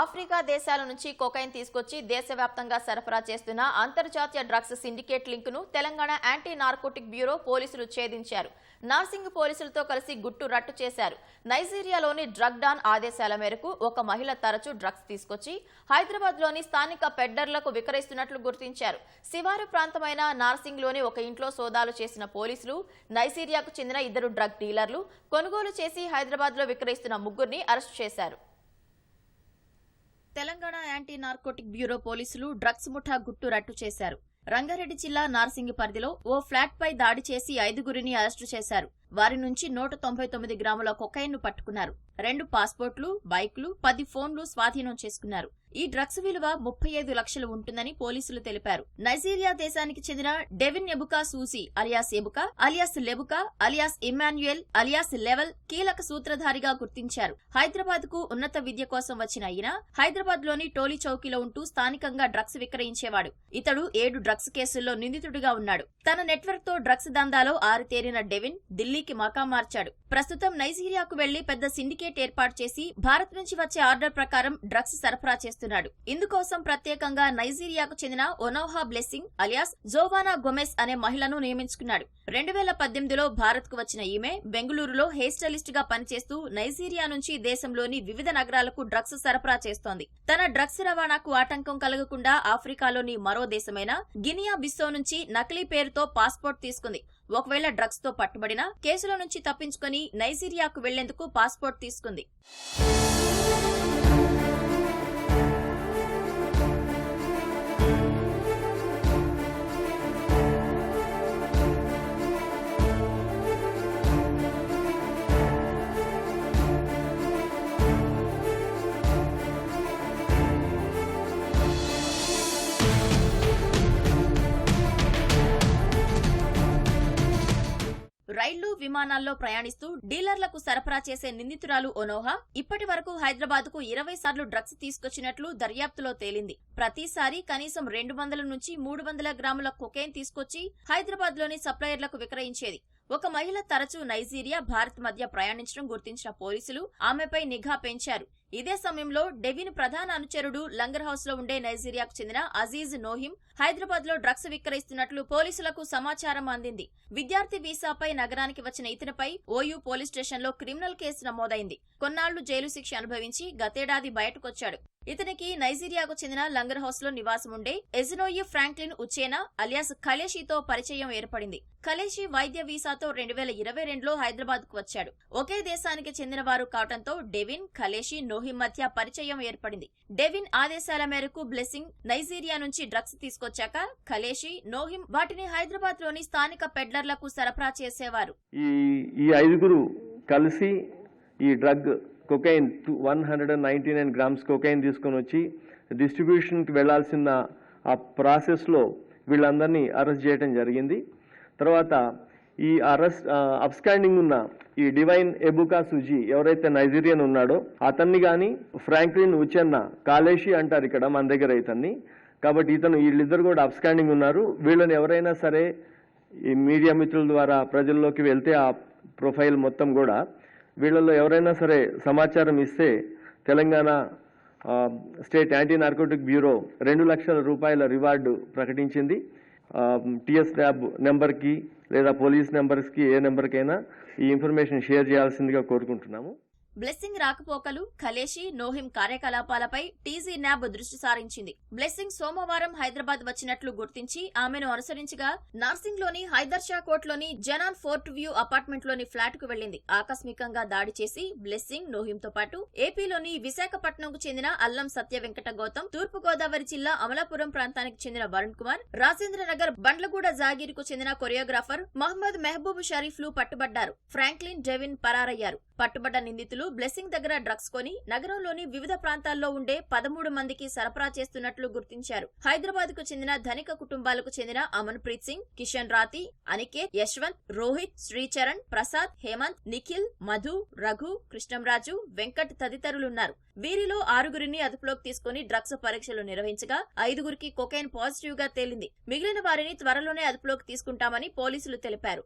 Africa దేశాల నుంచి cocaine తీసుకొచ్చి దేశవ్యాప్తంగా సరఫరా చేస్తున్న అంతర్జాతీయ డ్రగ్స్ సిండికేట్ లింకును తెలంగాణ యాంటీ నార్కోటిక్ బ్యూరో పోలీసులు ఛేదించారు. నార్సింగ్ పోలీసులతో కలిసి గుట్టు రట్టు చేశారు. నైజీరియాలోని డ్రగ్ డాన్ ఆదేశాల మేరకు ఒక మహిళ తరచూ డ్రగ్స్ తీసుకొచ్చి హైదరాబాద్లోని స్థానిక పెడ్డర్లకు విక్రయిస్తున్నట్లు గుర్తించారు. శివారు ప్రాంతమైన నార్సింగ్లోని ఒక ఇంట్లో సోదాలు చేసిన పోలీసులు నైజీరియాకు చెందిన ఇద్దరు డ్రగ్ డీలర్లు కొనుగోలు చేసి హైదరాబాద్లో విక్రయిస్తున్న ముగ్గురిని అరెస్టు చేశారు. తెలంగాణ యాంటీ నార్కోటిక్ బ్యూరో పోలీసులు డ్రగ్స్ ముఠా గుట్టు రట్టు చేశారు. రంగారెడ్డి జిల్లా నార్సింగి పరిధిలో ఓ ఫ్లాట్ పై దాడి చేసి ఐదుగురిని అరెస్టు చేశారు. వారి నుంచి నూట తొంభై తొమ్మిది గ్రాముల కొకైన్ను పట్టుకున్నారు. రెండు పాస్పోర్ట్లు బైక్లు పది ఫోన్లు స్వాధీనం చేసుకున్నారు. ఈ డ్రగ్స్ విలువ ముప్పై ఐదు లక్షలు ఉంటుందని పోలీసులు తెలిపారు. నైజీరియా దేశానికి చెందిన Devin Ebuka Susi alias Ebuka alias Lebuka alias Emmanuel alias Level కీలక సూత్రధారిగా గుర్తించారు. హైదరాబాద్కు ఉన్నత విద్య కోసం వచ్చిన ఈయన హైదరాబాద్లోని టోలీ చౌకీలో ఉంటూ స్థానికంగా డ్రగ్స్ విక్రయించేవాడు. ఇతడు ఏడు డ్రగ్స్ కేసుల్లో నిందితుడిగా ఉన్నాడు. తన నెట్వర్క్తో డ్రగ్స్ దందాలో ఆరితేరిన డెవిన్ ఢిల్లీకి మకా మార్చాడు. ప్రస్తుతం నైజీరియాకు వెళ్ళి పెద్ద సిండికేట్ ఏర్పాటు చేసి భారత్ నుంచి వచ్చే ఆర్డర్ ప్రకారం డ్రగ్స్ సరఫరా చేస్తున్నాడు. ఇందుకోసం ప్రత్యేకంగా నైజీరియాకు చెందిన ఒనోహా బ్లెస్సింగ్ అలియాస్ జోవానా గొమెస్ అనే మహిళను నియమించుకున్నాడు. రెండు వేల పద్దెనిమిదిలో భారత్కు వచ్చిన ఈమె బెంగళూరులో హెయిర్ స్టైలిస్ట్గా పనిచేస్తూ నైజీరియా నుంచి దేశంలోని వివిధ నగరాలకు డ్రగ్స్ సరఫరా చేస్తోంది. తన డ్రగ్స్ రవాణాకు ఆటంకం కలగకుండా ఆఫ్రికాలోని మరో దేశమైన గినియా బిస్సో నుంచి నకిలీ పేరుతో పాస్పోర్ట్ తీసుకుంది. ఒకవేళ డ్రగ్స్తో పట్టుబడినా కేసుల నుంచి తప్పించుకుని నైజీరియాకు వెళ్ళేందుకు పాస్పోర్ట్ తీసుకుంది. విమానాల్లో ప్రయాణిస్తూ డీలర్లకు సరఫరా చేసే నిందితురాలు ఒనోహా ఇప్పటి వరకు హైదరాబాద్కు ఇరవై సార్లు డ్రగ్స్ తీసుకొచ్చినట్లు దర్యాప్తులో తేలింది. ప్రతిసారి కనీసం రెండు వందల నుంచి మూడు వందల గ్రాముల కొకేన్ తీసుకొచ్చి హైదరాబాద్లోని సప్లయర్లకు విక్రయించేది. ఒక మహిళ తరచూ నైజీరియా భారత్ మధ్య ప్రయాణించడం గుర్తించిన పోలీసులు ఆమెపై నిఘా పెంచారు. ఇదే సమయంలో డెవిన్ ప్రధాన అనుచరుడు లంగర్ హౌస్లో ఉండే నైజీరియాకు చెందిన అజీజ్ నోహిం హైదరాబాద్లో డ్రగ్స్ విక్రయిస్తున్నట్లు పోలీసులకు సమాచారం అందింది. విద్యార్థి వీసాపై నగరానికి వచ్చిన ఇతనిపై ఓయూ పోలీస్ స్టేషన్లో క్రిమినల్ కేసు నమోదైంది. కొన్నాళ్ళు జైలు శిక్ష అనుభవించి గతేడాది బయటకొచ్చాడు. ఇతనికి నైజీరియాకు చెందిన లంగర్ హౌస్లో నివాసం ఉండే ఎజినోయి ఫ్రాంక్లిన్ ఉచేనా అలియాస్ ఖలేషితో పరిచయం ఏర్పడింది. ఖలేషి వైద్య వీసాతో రెండు వేల ఇరవై రెండులో హైదరాబాద్కు వచ్చాడు. ఒకే దేశానికి చెందిన వారు కావడంతో డెవిన్ ఖలేషి నోహిం మధ్య పరిచయం ఏర్పడింది. డెవిన్ ఆదేశాల మేరకు బ్లెస్సింగ్ నైజీరియా నుంచి డ్రగ్స్ తీసుకొచ్చాక ఖలేషి నోహిం వాటిని హైదరాబాద్లోని స్థానిక పెడ్లర్లకు సరఫరా చేసేవారు. ఈ ఈ ఐదుగురు కలిసి ఈ drug cocaine one hundred and ninety nine grams cocaine తీసుకొని వచ్చి డిస్ట్రిబ్యూషన్కి వెళ్ళాల్సిన ఆ ప్రాసెస్లో వీళ్ళందరినీ అరెస్ట్ చేయడం జరిగింది. తర్వాత ఈ అరెస్ట్ అబ్స్కాండింగ్ ఉన్న ఈ డివైన్ ఎబుకా సుజీ ఎవరైతే నైజీరియన్ ఉన్నాడో అతన్ని కానీ ఫ్రాంక్లిన్ ఉచెన్న కాలేషి అంటారు ఇక్కడ మన దగ్గర ఇతన్ని. కాబట్టి ఇతను వీళ్ళిద్దరు కూడా అబ్స్కాండింగ్ ఉన్నారు. వీళ్ళని ఎవరైనా సరే ఈ మీడియా మిత్రుల ద్వారా ప్రజల్లోకి వెళ్తే ఆ ప్రొఫైల్ మొత్తం కూడా వీళ్ళల్లో ఎవరైనా సరే సమాచారం ఇస్తే Telangana state anti narcotic bureau రెండు లక్షల రూపాయల రివార్డు ప్రకటించింది. టిఎస్ ల్యాబ్ నెంబర్కి లేదా పోలీస్ నెంబర్స్కి ఏ నెంబర్కైనా ఈ ఇన్ఫర్మేషన్ షేర్ చేయాల్సిందిగా కోరుకుంటున్నాము. బ్లెస్సింగ్ రాకపోకలు ఖలేషి నోహిం కార్యకలాపాలపై టీజీ న్యాబ్ దృష్టి సారించింది. బ్లెస్సింగ్ సోమవారం హైదరాబాద్ వచ్చినట్లు గుర్తించి ఆమెను అనుసరించగా నార్సింగ్లోని హైదర్ షా కోట్లోని జనాన్ ఫోర్ట్ వ్యూ అపార్ట్మెంట్లోని ఫ్లాట్కు వెళ్ళింది ఆకస్మికంగా దాడి చేసి బ్లెస్సింగ్ నోహింతో పాటు ఏపీలోని విశాఖపట్నంకు చెందిన అల్లం సత్య వెంకట గౌతమ్ తూర్పు గోదావరి జిల్లా అమలాపురం ప్రాంతానికి చెందిన వరుణ్ కుమార్ రాజేంద్ర నగర్ బండ్లగూడ జాగీర్కు చెందిన కొరియోగ్రాఫర్ మహమ్మద్ మెహబూబ్ షరీఫ్లు పట్టుబడ్డారు. ఫ్రాంక్లిన్ డెవిన్ పరారయ్యారు. పట్టుబడ్డ నిందితులు నిందితులు బ్లెస్సింగ్ దగ్గర డ్రగ్స్ కొని నగరంలోని వివిధ ప్రాంతాల్లో ఉండే పదమూడు మందికి సరఫరా చేస్తున్నట్లు గుర్తించారు. హైదరాబాద్కు చెందిన ధనిక కుటుంబాలకు చెందిన అమన్ ప్రీత్ సింగ్ కిషన్ రాతి అనికేత్ యశ్వంత్ రోహిత్ శ్రీచరణ్ ప్రసాద్ హేమంత్ నిఖిల్ మధు రఘు కృష్ణంరాజు వెంకట్ తదితరులున్నారు. వీరిలో ఆరుగురిని అదుపులోకి తీసుకుని డ్రగ్స్ పరీక్షలు నిర్వహించగా ఐదుగురికి కొకైన్ పాజిటివ్గా తేలింది. మిగిలిన వారిని త్వరలోనే అదుపులోకి తీసుకుంటామని పోలీసులు తెలిపారు.